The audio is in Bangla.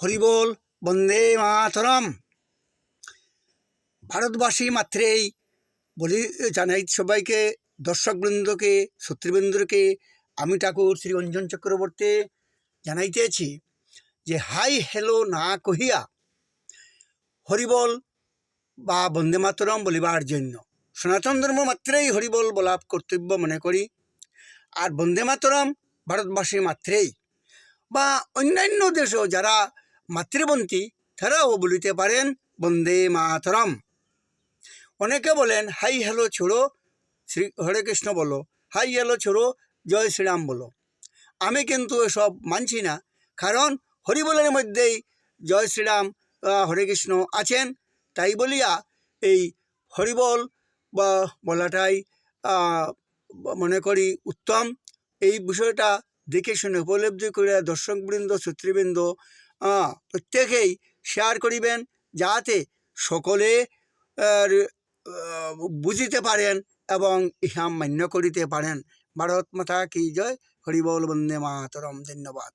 হরিবোল বন্দে মাতরম। ভারতবাসী মাত্রেই বলি, জানাই সবাইকে, দর্শকবৃন্দকে শত্রুবৃন্দকে আমি ঠাকুর শ্রী অঞ্জন চক্রবর্তী জানাইতেছি যে, হাই হ্যালো না কহিয়া হরিবল বা বন্দে মাতরম বলিবার জন্য। সনাতন ধর্ম মাত্রেই হরিবল বলা কর্তব্য মনে করি। আর বন্দে মাতরম ভারতবাসী মাত্রেই বা অন্যান্য দেশেও যারা মাতৃবন্তী, তারাও বলিতে পারেন, বন্দে মাতরম। অনেকে বলেন, হাই হ্যালো ছোড়ো, শ্রী, হরে কৃষ্ণ বলো। হাই হ্যালো ছোড়ো, জয় শ্রীরাম বলো। আমি কিন্তু এসব মানছি না, কারণ হরিবলের মধ্যেই জয় শ্রীরাম হরে কৃষ্ণ আছেন। তাই বলিয়া এই হরিবল বা, বলাটাই মনে করি উত্তম। এই বিষয়টা দেখে শুনে উপলব্ধি করে দর্শকবৃন্দ, শ্রোতৃবৃন্দ প্রত্যেকেই শেয়ার করিবেন যাতে সকলে বুঝিতে পারেন এবং ইহা মান্য করিতে পারেন। ভারত মাতা কি জয়? হরিবল বন্দে মাতরম। ধন্যবাদ।